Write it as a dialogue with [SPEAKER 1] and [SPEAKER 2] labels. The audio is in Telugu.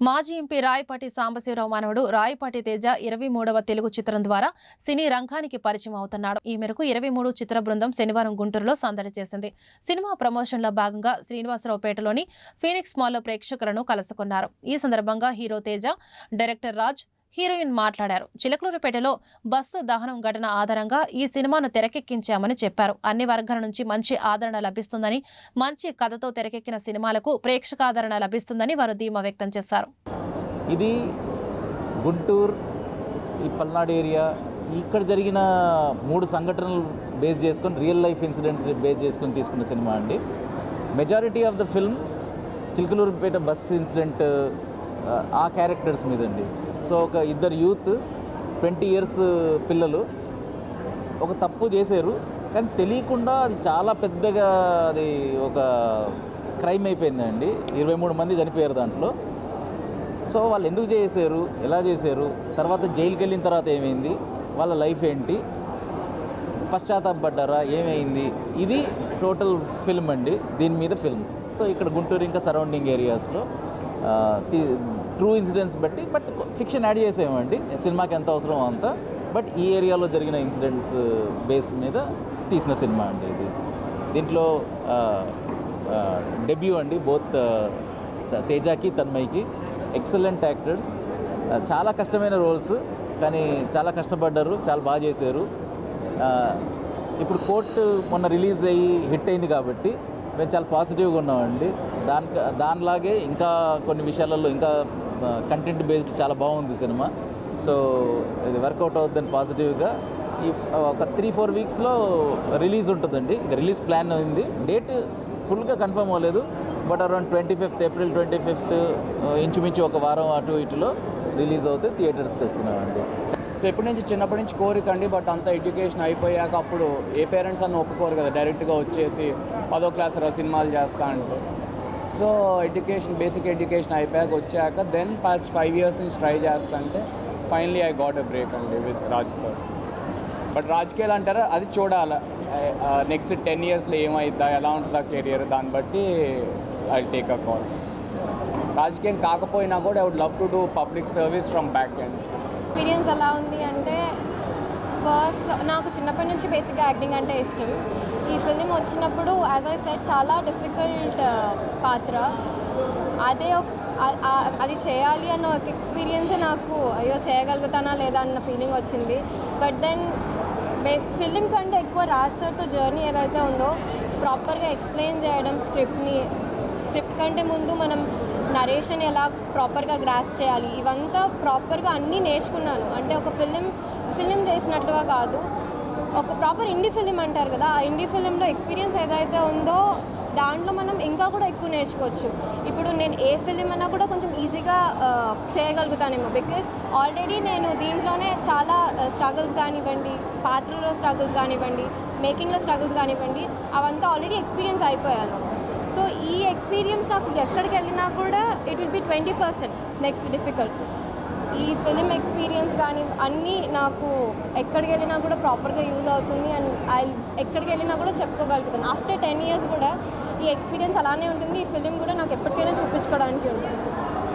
[SPEAKER 1] మాజీ ఎంపీ రాయపాటి సాంబశివరావు మానవుడు రాయపాటి తేజ ఇరవై మూడవ తెలుగు చిత్రం ద్వారా సినీ రంగానికి పరిచయం అవుతున్నాడు. ఈ మేరకు ఇరవై మూడు చిత్ర బృందం శనివారం గుంటూరులో సందడి చేసింది. సినిమా ప్రమోషన్లో భాగంగా శ్రీనివాసరావుపేటలోని ఫీనిక్స్ మాల్లో ప్రేక్షకులను కలుసుకున్నారు. ఈ సందర్భంగా hero Teja director Raj heroine మాట్లాడారు. చిలకలూరుపేటలో బస్సు దహనం ఘటన ఆధారంగా ఈ సినిమాను తెరకెక్కించామని చెప్పారు. అన్ని వర్గాల నుంచి మంచి ఆదరణ లభిస్తుందని మంచి కథతో తెరకెక్కిన సినిమాలకు ప్రేక్షక ఆదరణ లభిస్తుందని వారు ధీమా వ్యక్తం చేశారు.
[SPEAKER 2] ఇది గుంటూరు ఈ పల్నాడు ఏరియా. ఇక్కడ జరిగిన మూడు సంఘటనలు బేస్ చేసుకొని రియల్ లైఫ్ ఇన్సిడెంట్స్ బేస్ చేసుకొని తీసుకున్న సినిమా అండి. Majority of the film Chilakaluripet bus incident ఆ క్యారెక్టర్స్ మీద అండి సో ఒక ఇద్దరు యూత్ ట్వంటీ ఇయర్స్ పిల్లలు ఒక తప్పు చేశారు. కానీ తెలియకుండా అది చాలా పెద్దగా అది ఒక క్రైమ్ అయిపోయిందండి. ఇరవై మూడు మంది చనిపోయారు దాంట్లో. సో వాళ్ళు ఎందుకు చేశారు? ఎలా చేశారు? తర్వాత జైలుకి వెళ్ళిన తర్వాత ఏమైంది? వాళ్ళ లైఫ్ ఏంటి? పశ్చాత్తాపడ్డారా? ఏమైంది? ఇది టోటల్ ఫిల్మ్ అండి. దీని మీద ఫిల్మ్. సో ఇక్కడ గుంటూరు ఇంకా సరౌండింగ్ ఏరియాస్లో ట్రూ ఇన్సిడెంట్స్ బట్టి బట్ ఫిక్షన్ యాడ్ చేసేయమండి సినిమాకి ఎంత అవసరమో అంత. బట్ ఈ ఏరియాలో జరిగిన ఇన్సిడెంట్స్ uh, బేస్ మీద తీసిన సినిమా అండి ఇది. దీంట్లో uh, uh, డెబ్యూ అండి బోత్ తేజాకి తన్మయ్కి. Excellent actors. చాలా కష్టమైన రోల్స్ కానీ చాలా కష్టపడ్డారు చాలా బాగా చేశారు. ఇప్పుడు కోర్టు మొన్న రిలీజ్ అయ్యి హిట్ అయింది కాబట్టి మేము చాలా పాజిటివ్గా ఉన్నామండి. దాని దానిలాగే ఇంకా కొన్ని విషయాలలో ఇంకా కంటెంట్ బేస్డ్ చాలా బాగుంది సినిమా. సో ఇది వర్కౌట్ అవుతుందని పాజిటివ్గా ఈ ఒక త్రీ ఫోర్ వీక్స్లో రిలీజ్ ఉంటుందండి. రిలీజ్ ప్లాన్ అయింది డేట్ ఫుల్గా కన్ఫర్మ్ అవ్వలేదు. But around twenty fifth April twenty fifth ఇంచుమించు ఒక వారం అటు ఇటులో రిలీజ్ అవుతే థియేటర్స్కి వస్తున్నామండి.
[SPEAKER 3] సో ఎప్పటి నుంచి చిన్నప్పటి నుంచి కోరిక అండి. బట్ అంత ఎడ్యుకేషన్ అయిపోయాక అప్పుడు ఏ పేరెంట్స్ అన్న ఒప్పుకోరు కదా. డైరెక్ట్గా వచ్చేసి పదో క్లాస్ సినిమాలు చేస్తా అంటే. సో ఎడ్యుకేషన్ బేసిక్ ఎడ్యుకేషన్ అయిపోయాక వచ్చాక దెన్ పాస్ట్ ఫైవ్ ఇయర్స్ నుంచి ట్రై చేస్తుంటే finally I got a break అండి విత్ రాజ్ సార్ బట్ రాజకీయాలు అంటారా అది చూడాలి. నెక్స్ట్ టెన్ ఇయర్స్లో ఏమైద్దా ఎలా ఉంటుందా కెరియర్ దాన్ని బట్టి ఐ టేక్ అ కాల్ రాజకీయం కాకపోయినా కూడా I would love to do public service from back end
[SPEAKER 4] experience ఎలా ఉంది అంటే ఫస్ట్లో నాకు చిన్నప్పటి నుంచి బేసిక్గా యాక్టింగ్ అంటే ఇష్టం. ఈ ఫిలిం వచ్చినప్పుడు యాజ్ ఐ సెట్ చాలా డిఫికల్ట్ uh, పాత్ర. అదే ఒక- అది చేయాలి అన్న ఒక ఎక్స్పీరియన్స్ నాకు అయ్యో చేయగలుగుతానా లేదా అన్న ఫీలింగ్ వచ్చింది. బట్ దెన్ బే ఫిలిం కంటే ఎక్కువ రాజ్ సార్తో జర్నీ ఏదైతే ఉందో ప్రాపర్గా ఎక్స్ప్లెయిన్ చేయడం స్క్రిప్ట్ని స్క్రిప్ట్ కంటే ముందు మనం నరేషన్ ఎలా ప్రాపర్గా గ్రాస్ప్ చేయాలి. ఇవంతా ప్రాపర్గా అన్నీ నేర్చుకున్నాను. అంటే ఒక ఫిలిం ఫిలిం చేసినట్లుగా కాదు. ఒక ప్రాపర్ ఇండి ఫిలిం అంటారు కదా ఆ ఇండి ఫిలింలో ఎక్స్పీరియన్స్ ఏదైతే ఉందో దాంట్లో మనం ఇంకా కూడా ఎక్కువ నేర్చుకోవచ్చు. ఇప్పుడు నేను ఏ ఫిలిం అన్నా కూడా కొంచెం ఈజీగా చేయగలుగుతానేమో. బికాస్ ఆల్రెడీ నేను దీంట్లోనే చాలా స్ట్రగుల్స్ కానివ్వండి పాత్రలో స్ట్రగుల్స్ కానివ్వండి మేకింగ్లో స్ట్రగుల్స్ కానివ్వండి అవంతా ఆల్రెడీ ఎక్స్పీరియన్స్ అయిపోయాను. సో ఈ ఎక్స్పీరియన్స్ నాకు ఎక్కడికి వెళ్ళినా కూడా it will be twenty percent next difficult ఈ ఫిలిం ఎక్స్పీరియన్స్ కానీ అన్నీ నాకు ఎక్కడికి వెళ్ళినా కూడా ప్రాపర్గా యూజ్ అవుతుంది అండ్ ఐ ఎక్కడికి వెళ్ళినా కూడా చెప్పుకోగలుగుతాను. ఆఫ్టర్ టెన్ ఇయర్స్ కూడా ఈ ఎక్స్పీరియన్స్ అలానే ఉంటుంది. ఈ ఫిలిం కూడా నాకు ఎప్పటికైనా చూపించుకోవడానికి ఉంటుంది.